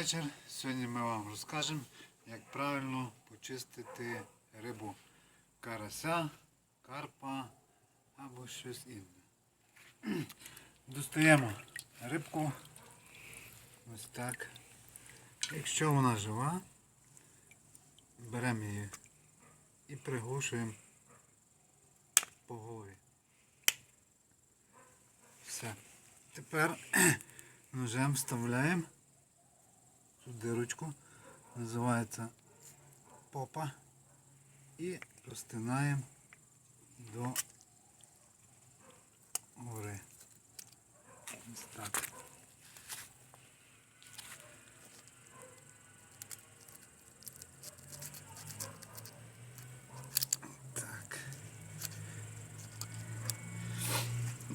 вечір. Сьогодні ми вам розкажемо, як правильно почистити рибу карася, карпа або щось інше. Достаємо рибку. Ось так. Якщо вона жива, беремо її і приглушуємо по голові. Все. Тепер ножем вставляємо цю дирочку, називається попа, і розтинаємо до гори. Ось.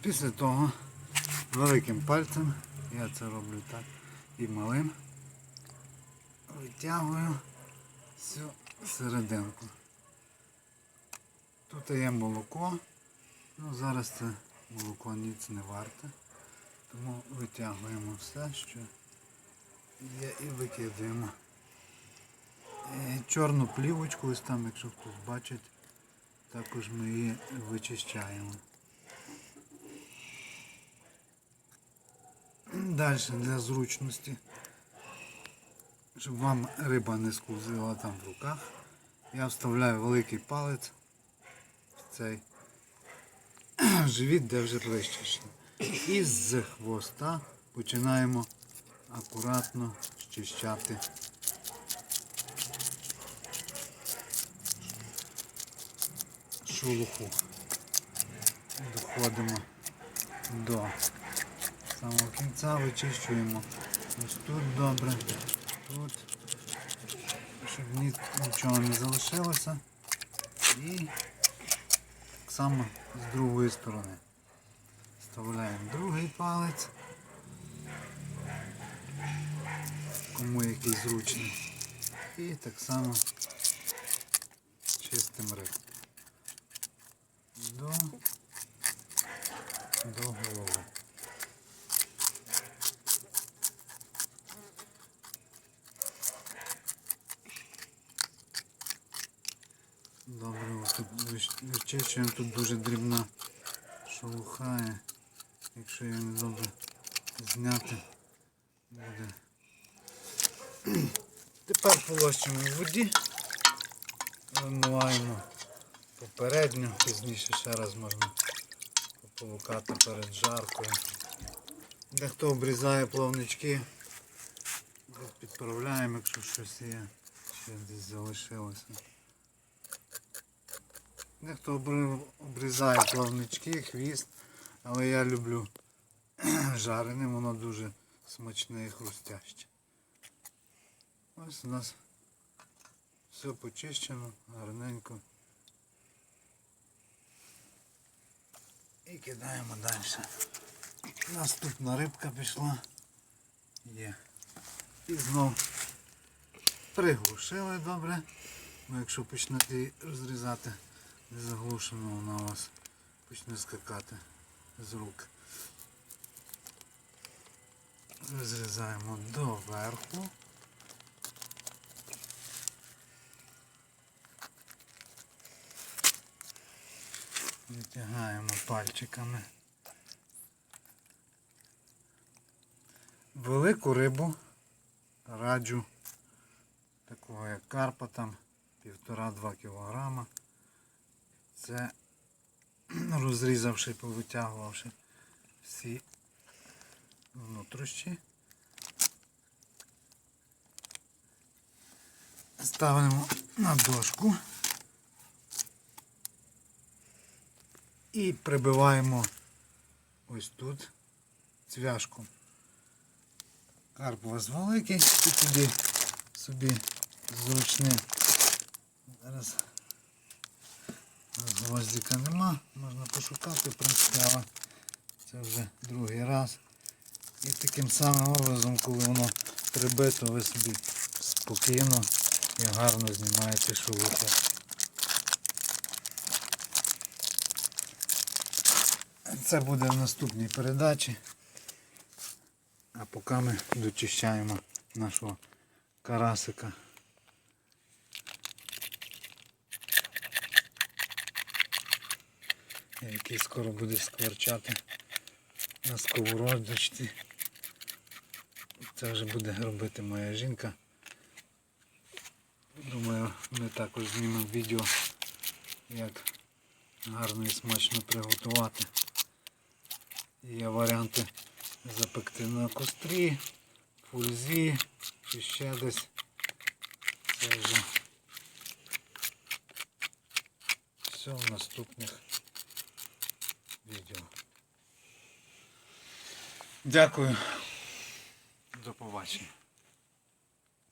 Після того великим пальцем, я це роблю так, і малим, витягую всю серединку. Тут є молоко, ну зараз це молоко ніц не варте, тому витягуємо все, що є і викидаємо. І чорну плівочку, ось там, якщо хтось бачить, також ми її вичищаємо. Далі для зручності, щоб вам риба не скузила там в руках, я вставляю великий палець в цей живіт, де вже вищіший. І з хвоста починаємо акуратно щищати. Шелуху. Доходимо до самого кінця вичищуємо. Ось тут добре, тут, щоб нічого не залишилося. І так само з другої сторони. Вставляємо другий палець. Кому який зручний. І так само чистимо рибку. До, до голови. Добре, ось тут вич- вичищуємо, тут дуже дрібна шелуха. Якщо її не добре зняти, буде. Тепер полощимо в воді, вимиваємо попередньо, пізніше ще раз можна пополукати перед жаркою. Дехто обрізає плавнички, підправляємо, якщо щось є, ще десь залишилося. Дехто обрізає плавнички, хвіст, але я люблю жарене, воно дуже смачне і хрустяще. Ось у нас все почищено, гарненько. І кидаємо далі. Наступна рибка пішла. Є. І знов приглушили добре. Бо якщо почнете розрізати не заглушено, вона у вас почне скакати з рук. Розрізаємо до верху. Витягаємо пальчиками. Велику рибу раджу такого як карпа там півтора-два кілограма. Це розрізавши, повитягувавши всі внутрішні. Ставимо на дошку і прибиваємо ось тут цвяшку. Карп у вас великий і тоді собі зручним. Зараз гвоздика нема, можна пошукати, в принципі, але це вже другий раз. І таким самим образом, коли воно прибито, ви собі спокійно і гарно знімаєте шелуху. Це буде в наступній передачі. А поки ми дочищаємо нашого карасика. Який скоро буде скворчати на сковородочці. Це вже буде робити моя жінка. Думаю, ми також знімемо відео, як гарно і смачно приготувати. Є варіанти запекти на кострі, фульзі, чи ще десь. Це вже все в наступних відео. Дякую. До побачення.